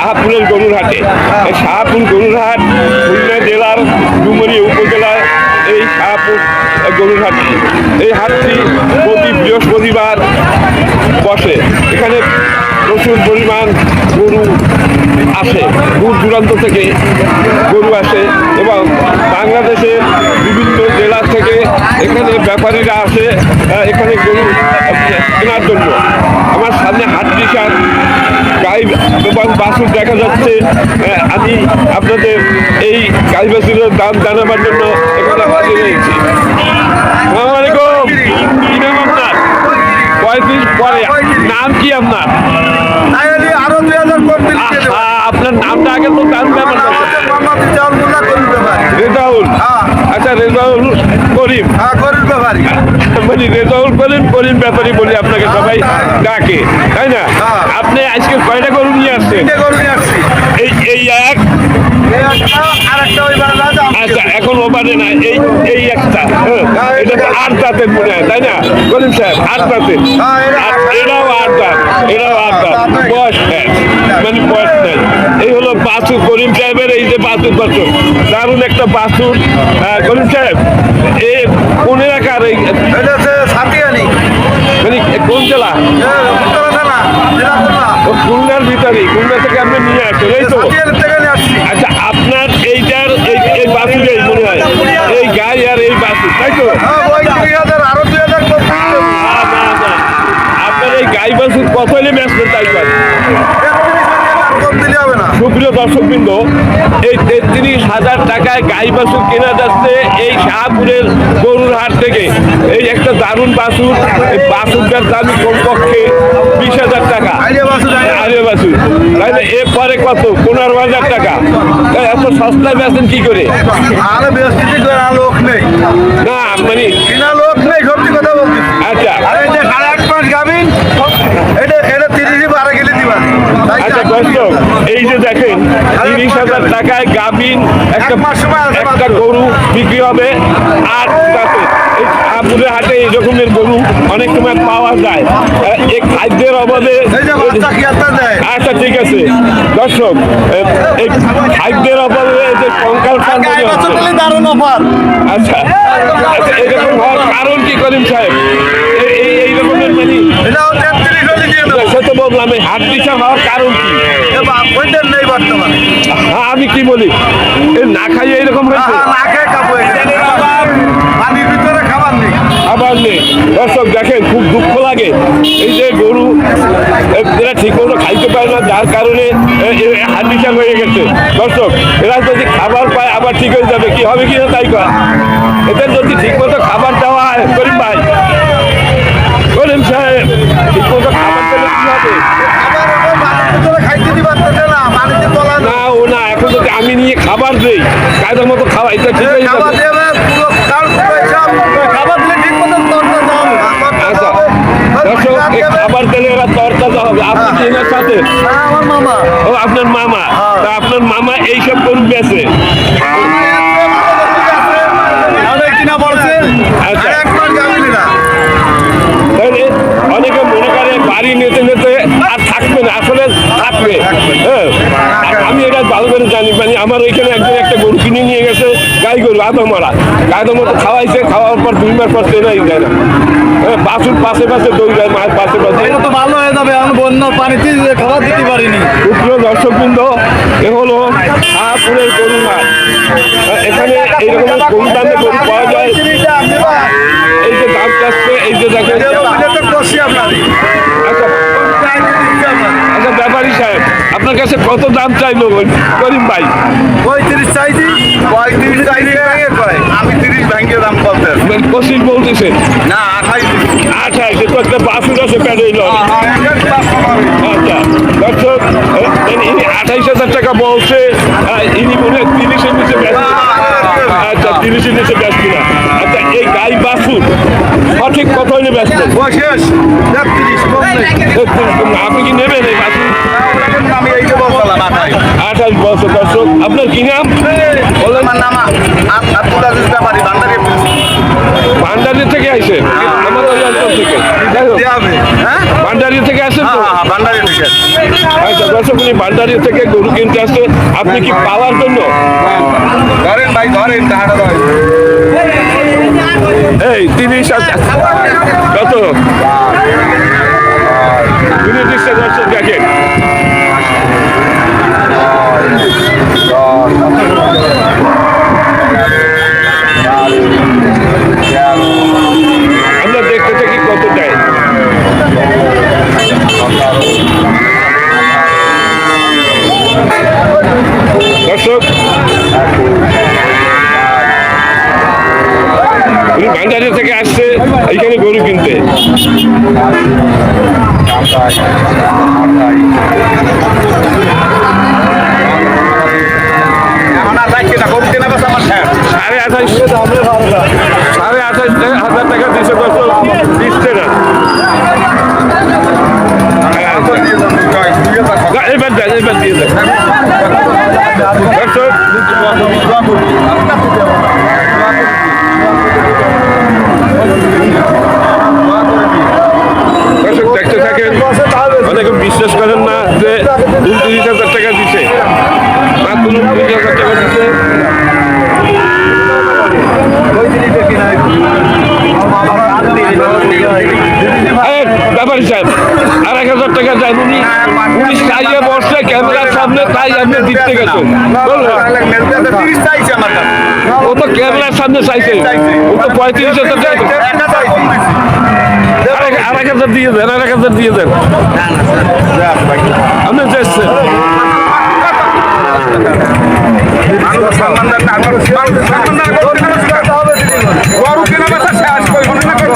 শাহপুরের গরুর হাটে এই শাহপুর গরুর হাট খুলনা জেলার ডুমুরি উপজেলায় এই শাহপুর গরুর হাট এই হাটটি প্রতি বৃহস্পতিবার বসে। এখানে প্রচুর পরিমাণ গরু আসে। দূর দূরান্ত থেকে গরু আসে এবং বাংলাদেশের বিভিন্ন জেলা থেকে এখানে ব্যাপারীরা আসে এখানে গরু কেনার জন্য। আমার সামনে হাট বিশাল গাই বাছুর দেখা যাচ্ছে। আমি আপনাদের এই গাই বাছুরের দাম জানাবার জন্য এখানে হাজির হয়েছি। আসসালামু আলাইকুম। কি নাম আপনার? পঁয়ত্রিশ পরে। নাম কি আপনার? আপনার নামটা আগে তো জানতে। রেজাউল। আচ্ছা রেজাউল করিম। রেজাউল করিম করিম ব্যাপারী বলি আপনাকে সবাই ডাকে তাই না? হ্যাঁ। আপনি আজকে কয়টা আসছেন। এই এই এক। আচ্ছা এখন ওপারে না এই এই একটা। হ্যাঁ, এটা তো আট দাঁতের মনে হয় তাই না? করিম সাহেব আট দাঁতের। হ্যাঁ, আট দাঁত। এরাও আট দাঁত এরাও আট দাঁত। বয়স মানে বয়স নেই। এই হলো বাসু করিম সাহেবের এই যে বাসুর বাসুর দারুণ একটা আহ, করিম সাহেব এ কোন এলাকার এই মানে কোন জেলা? খুলনার ভিতরে খুলনা থেকে আপনি নিয়ে আসেন এই তো। আচ্ছা আপনার এইটার এই এই বাসুর এই মনে হয় এই গাই আর এই বাসি তাই তো? হ্যাঁ, না। আপনার এই গাই বাছুর কত হলে বেচবেন তাই সুপ্রিয় দর্শকবৃন্দ এই তেত্রিশ হাজার টাকায় গাই বাছুর কেনা যাচ্ছে এই শাহপুরের গরুর হাট থেকে। এই একটা দারুণ বাছুর এই বাছুরটার দাম কমপক্ষে বিশ হাজার টাকা। আরে বাছুর তাহলে এরপরে কত? পনেরো হাজার টাকা। এত সস্তায় বেচেন কি করে? আরে বেশি লোক নেই। না মানে কিনা লোক নেই সত্যি কথা বলছি আচ্ছা আর এই যে সাড়ে আট মাস গাভিন এটা এটা তিরিশে বারো কেজি দিবা তাই আচ্ছা দর্শক এই যে দেখেন তিরিশ হাজার টাকায় গাভিন একটা একটা গরু বিক্রি হবে আর তাতে এই হাটে এই রকমের গরু অনেক সময় পাওয়া যায়। এই খাদ্যের অভাবে আচ্ছা ঠিক আছে। দর্শক এই খাদ্যের অভাবে যে অফার। আচ্ছা আচ্ছা এরকম হওয়ার কারণ কি করিম সাহেব? এই রকমের মানে বললাম এই হাট বিচার হওয়ার কারণ কি? নেই বর্তমানে। হ্যাঁ, আমি কি বলি? না খাইয়ে এরকম হয়েছে? না খেয়ে পানির ভিতরে খাবার নেই। দর্শক দেখেন খুব দুঃখ লাগে। এই যে গরু এরা ঠিক মতো খাইতে পারে না যার কারণে হার্টিশাল হয়ে গেছে। দর্শক এরা যদি খাবার পায় আবার ঠিক হয়ে যাবে। কি হবে কি না তাই কর এদের যদি ঠিক মতো খাবার দেওয়া হয় করিম ভাই করিম সাহেব ঠিক মতো খাবার দিলে কি হবে আবার ওটা পানির ভিতরে খাইতে দিবার পারতেছে না পানিতে তোলা না না ও না এখন যদি আমি নিয়ে খাবার দেই। কায়দার মতো খাওয়া এটা ঠিক হয়ে খাবার দেবে পুরো কাল পুরো সব খাবার দিলে ঠিক মতো আচ্ছা দর্শক খাবার দিলে এরা তরতাজা হবে। আপনি কি এনার সাথে? আমার মামা। ও আপনার মামা। তা আপনার মামা এইসব গরু বেছে আচ্ছা। অনেকে মনে করে বাড়ি নিতে নিতে আর থাকবে না আসলে থাকবে হ্যাঁ আর আমি এটা ভালো করে জানি মানে আমার ওইখানে একজন একটা গরু কিনে নিয়ে গেছে গাই গরু আদা মারা। গায়ের মতো খাওয়াইছে খাওয়ার পর দুই মাস পর চেনাই যায় না। বাসুর পাশে পাশে দৌড় যায় মায়ের পাশে পাশে। এটা তো ভালো হয়ে যাবে এখন বন্যার পানিতে খাবার দিতে পারিনি। উগ্র দর্শকবৃন্দ এ হলো শাহপুরের গরু এখানে এইরকম কম দামে গরু পাওয়া যায়। এই যে দাম চাচ্ছে এই যে দেখেন। আচ্ছা ব্যাপারী সাহেব। আপনার কাছে কত দাম চাইলো করিম ভাই? পঁয়ত্রিশ চাইছি পঁয়ত্রিশ চাইছি আমি তিরিশ ভেঙে দাম বলতে মানে পঁচিশ বলতেছে না আঠাইশ। আঠাইশ তো একটা বাসুর আছে প্যাডে আচ্ছা দর্শক এ- ইনি আঠাইশ হাজার টাকা বলছে। ইনি মনে হয় তিরিশের নিচে আচ্ছা তিরিশের নিচে ব্যস্ত না আচ্ছা এই গাই বাসুর সঠিক কত হইলে ব্যস্ত আপনি কি নেবেন এই বাসুর আঠাশ বছর দর্শক আপনার কি নাম? বলেন নাম আব্দুল আজিজ ব্যাপারী বান্দারি ভান্ডারি থেকে আইসে আমাদের থেকে। দেওয়া হ্যাঁ? ভান্ডারি থেকে আসেন তো? থেকে আচ্ছা দর্শক উনি ভান্ডারি থেকে গরু কিনতে আসছে। আপনি কি পাওয়ার জন্য? ধরেন ভাই ধরেন টাকাটা এই তিরিশ কত? তিনি উনত্রিশটা দর্শক দেখেন সাড়ে আঠাশ সাড়ে আঠাশ হাজার টাকা দিচ্ছে না না, এবার দেন এবার দিয়ে দেন উনত্রিশ হাজার টাকা দিছে। মাত্র উনত্রিশ হাজার টাকা দিছে। ব্যাপারী সাহেব এক হাজার টাকা দেন উনি। উনি বসলে ক্যামেরার সামনে, তাই আপনি দিতে গেছেন। ও তো ক্যামেরার সামনে চাইছে। ও তো পঁয়ত্রিশ হাজার টাকা আর এক- হাজার দিয়ে দেন আর এক হাজার দিয়ে দেন। আপনি চেয়েছেন মানুষ সম্মান দেন না, মানুষ সম্মান দেন না, গরু কেনা বেচা শেষ কই না কই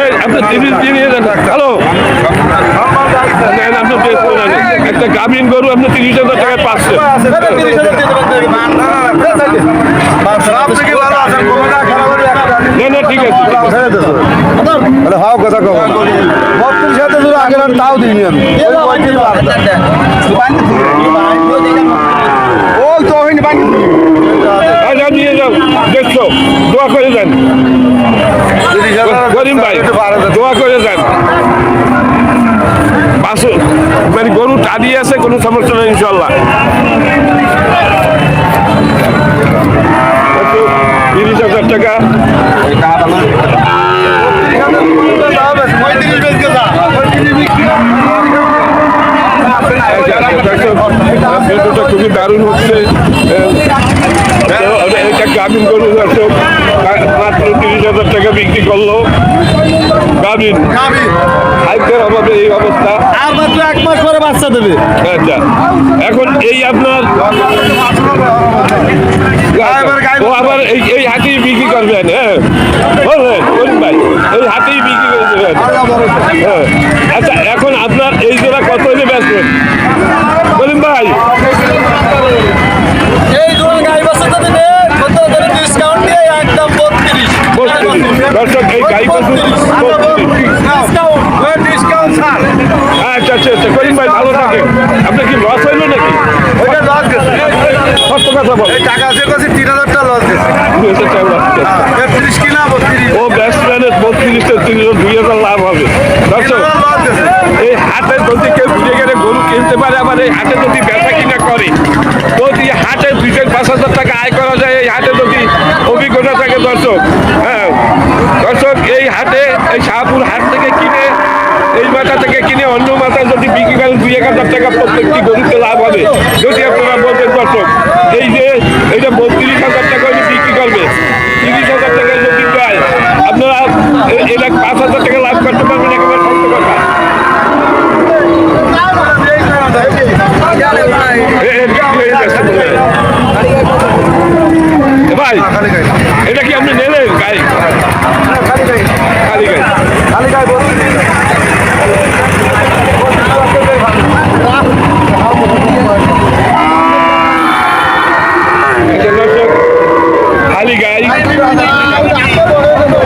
এই আপনি তিরিশ দিয়ে হ্যালো। একটা গাভীন গরু আপনি তিরিশ হাজার টাকায় পাচ্ছেন আপনি কি ভালো আছেন কোনো না খারাপ হলে একটা না না ঠিক আছে আরে হাও কথা কও। বত্রিশ হাতে যদি আগে আর তাও দিইনি আমি। ওই তো হইনি বাকি নিয়ে যাও দেখছ দোয়া করে যান। করিম ভাই দোয়া করে যান। বাসু মানে গরু টাড়িয়ে আছে কোনো সমস্যা নেই ইনশাল্লাহ। দারুণ হচ্ছে এটা গাভিন গরু দর্শক মাত্র তিরিশ হাজার টাকা বিক্রি করল। গাভিন খাদ্যের অভাবে এই অবস্থা। আর মাত্র এক মাস পরে বাচ্চা দেবে। আচ্ছা এখন এই আপনার ও আবার এই এই হাতেই বিক্রি করবেন হ্যাঁ। বললেন করিম ভাই এই হাতেই বিক্রি করে দেবেন। হ্যাঁ। আচ্ছা এখন আপনার এই জোড়া কত হলে বেচবেন? করিম ভাই। এই ধরুন গাই বাচ্চাটা কত করে ডিসকাউন্ট দিয়ে একদম বত্রিশ। বত্রিশ দর্শক এই গাই বত্রিশ স্যার। আচ্ছা আচ্ছা আচ্ছা করিম ভাই ভালো থাকেন আপনার কি লস হইল নাকি? ওইটা লস গেছে। সত্য কথা বল। এই টাকা আছে কাছে তিন হাজার টাকা লস গেছে। তিরিশ কিনা বত্রিশ। ও ব্যাটসম্যানের বত্রিশটা তিরিশ দুই হাজার লাভ হবে। দর্শক এই হাটে যদি কেউ বুঝে গেলে গরু কিনতে পারে আবার এই হাটে যদি বেচা কিনা করে যদি হাটে দুই থেকে পাঁচ হাজার টাকা আয় করা যায় এই হাটে যদি অভিজ্ঞতা থাকে দর্শক হ্যাঁ দর্শক এই হাটে এই শাহপুর হাট থেকে কিনে এই মাথা থেকে কিনে অন্য মাথা যদি বিক্রি করেন দুই এক হাজার টাকা প্রত্যেকটি গরুতে লাভ হবে যদি আপনারা বলবেন দর্শক এই যে এইটা বত্রিশ হাজার টাকা হলে বিক্রি করবে তিরিশ হাজার টাকা যদি দেয় আপনারা এ- এটা পাঁচ হাজার টাকা লাভ করতে পারবেন একেবারে সত্য কথা এ- এ বিক্রি হয়ে যাচ্ছে মনে হয়। এ ভাই এটা কি আপনি নেলেন গাই খালি গাই খালি গাই বত্রিশ এটা দর্শক, খালি গাই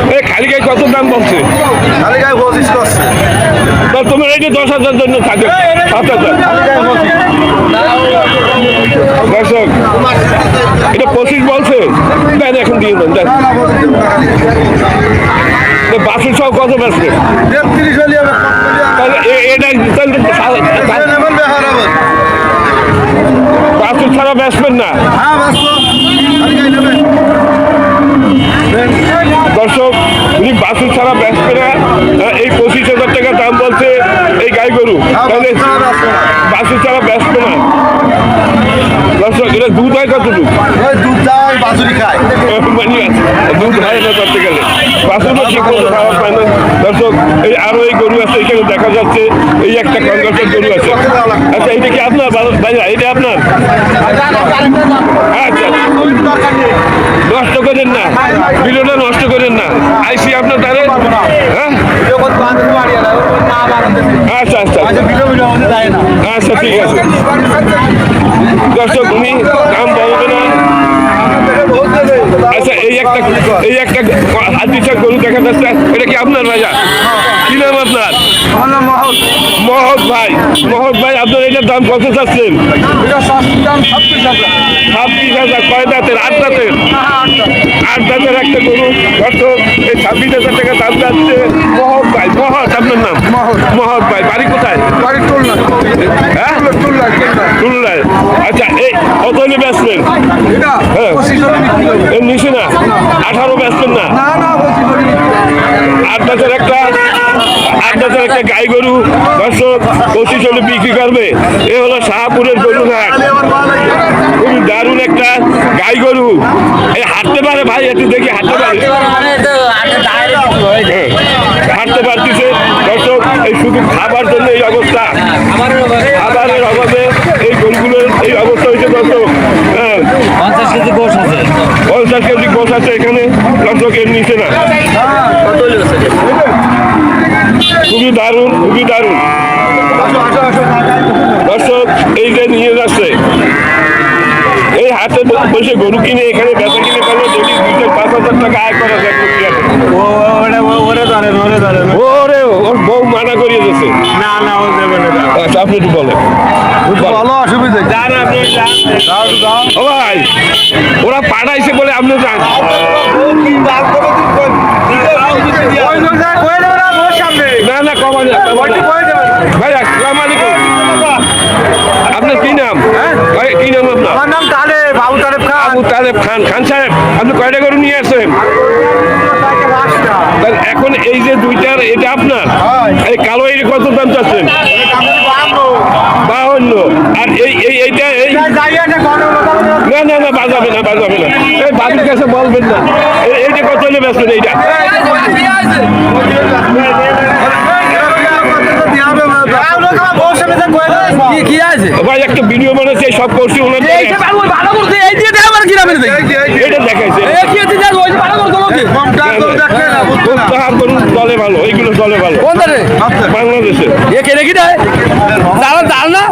এ খালি গাই কত দাম বলছে খালি গায়ে পঁচিশ করছে তা তোমার এই যে দশ হাজার জন্য থাকে সাত হাজার পঁচিশ দর্শক এটা পঁচিশ বলছে দেন এখন দিয়ে দেন নেই। বাসুর সব কত বেসবে তাহলে এটা তাহলে তো সা- এটা নেবেন বেহার হবে। বাসুর ছাড়া বেসবেন না। দর্শক, উনি বাসুর ছাড়া বেসবে না এটা দুধ হয় কতটুকু দুধ? যায়, বাছুরি খায়। মানে দুধ হয় না ধরতে গেলে। বাসুরও ঠিক মতো খাওয়া পায় না। দর্শক এই আরও এই গরু আছে এখানে দেখা যাচ্ছে এই একটা কঙ্গাসের গরু আছে। আচ্ছা এটা কি আপনার? ভাইয়া এটা আপনার? আচ্ছা। নষ্ট করেন না। বিলোটা নষ্ট করেন না। আইসি আপনার আচ্ছা আচ্ছা। আচ্ছা ঠিক আছে। দর্শক উনি দাম বলবে না। আচ্ছা এই একটা এই একটা হাতিটা গরু দেখা যাচ্ছে। এটা কি আপনার ভাইয়া কি নাম আপনার? মহৎ। ভাই। মহৎ ভাই আপনার এটার দাম কত চাচ্ছেন? ছাব্বিশ হাজার। কয় দাঁতের? আট দাঁতের? আট দাঁতের একটা গরু। দর্শক এই ছাব্বিশ হাজার টাকা দাম যাচ্ছে। মহৎ ভাই মহৎ আপনার নাম মহৎ। মহৎ ভাই বাড়ি কোথায় বাড়ির টুলনা। হ্যাঁ টুলনা, টুলনা। আচ্ছা এই কত হলে বেচবেন হ্যাঁ। পঁচিশ হলে। এর নিচে না আঠারো বেচবেন না পঁচিশ। আট দাঁতের একটা আট দাঁতের একটা গাই গরু দর্শক পঁচিশ হলে বিক্রি করবে এ হলো শাহপুরের গরু হাট খুবই দারুণ একটা গাই গরু এই হাঁটতে পারে ভাই একটু দেখি হাঁটতে পারে হাঁটতে পারতেছে। দর্শক এই শুধু খাবার জন্য এই অবস্থা। খাবারের অভাবে এই গরুগুলোর এই অবস্থা হয়েছে দর্শক। হ্যাঁ। পঞ্চাশ কেজি গোশ আছে। পঞ্চাশ কেজি গোছ আছে এখানে দর্শকের নিচে না। খুবই দারুণ খুবই দারুণ। দর্শক এই যে নিয়ে যাচ্ছে। এই হাতে বসে গরু কিনে এখানে বেচা কিনে করলে যদি দুই থেকে পাঁচ হাজার টাকা আয় করা যায় প্রক্রিয়াতে ওরে ধরেন ওরে ধরেন ওরে ওর বউ মানা করিয়ে দিচ্ছে না না ও দেবে না আচ্ছা আপনি একটু বলেন। ভালো অসুবিধা যান আপনি যান দাও, দাও। ও ভাই ওরা পাঠাইছে বলে আপনি যান। না, না কমা। ভাই আসসালামু আলাইকুম। আপনার কি নাম? ভাই কি নাম আপনার? আমার নাম তালে বাবু তালেব খান। আবু তালেব খান খান সাহেব আপনি কয়টা গরু নিয়ে আসেন তাহলে এখন এই যে দুইটার এটা আপনার। এই কালো এর কত দাম চাচ্ছেন? বাহান্ন। আর এই এই এইটা এই না না না বাজাবে না বাজাবে না। এই বাবুর কাছে বলবেন না। এইটা কত হলে বেচবেন এইটা? কি আছে ভাই একটা ভিডিও বানাচ্ছে সব করছি ওনার ভালো করতে এই দিয়ে দেওয়া মানে কিনা মেরে এটা দেখাইছে কি আছে দেখ ওই যে ভালো করতে লোকে খুব তাহার গরু দলে ভালো এইগুলো দলে ভালো। কোন ধারে বাংলাদেশে। এ কেনে কি দেয়? দাঁড়া দাঁড় না।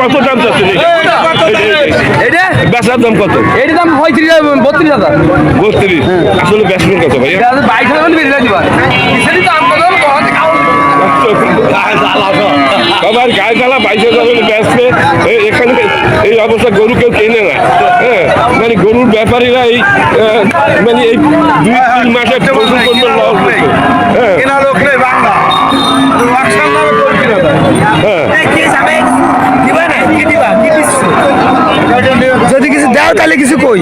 কত দাম চাচ্ছেন। এটা বেচার দাম কত? এটির দাম পঁয়ত্রিশ বত্রিশ হাজার। বত্রিশ। আসলে বেচবেন কত ভাই বাইশ হাজার বেরিয়ে দিবা দাম কত সবার গায়ে জ্বালা বাইশ হাজার হলে বেচবে এ- এখানে এই অবস্থা গরু কেউ কেনে না। হ্যাঁ মানে গরুর ব্যাপারীরা এই মানে এই দুই তিন হ্যাঁ। করে কিনা দেয়। হ্যাঁ। যদি কিছু দাও তাহলে কিছু কই?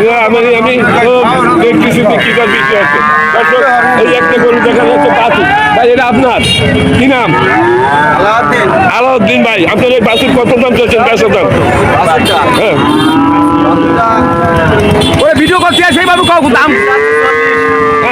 না, আমি আমি দেখতেছি কি করে বিক্রি হচ্ছে। এই একটা গরু দেখা যাচ্ছে ভাই এটা আপনার। কি নাম? আলাউদ্দিন। ভাই আপনার এই বাছুর কত দাম চলছেন বেচার দাম। হ্যাঁ। ওরে ভিডিও করছি সেই বাবু কাউ দাম।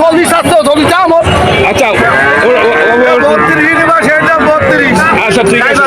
চল্লিশ আসছে চল্লিশ আমার আচ্ছা বত্রিশ আচ্ছা ঠিক আছে।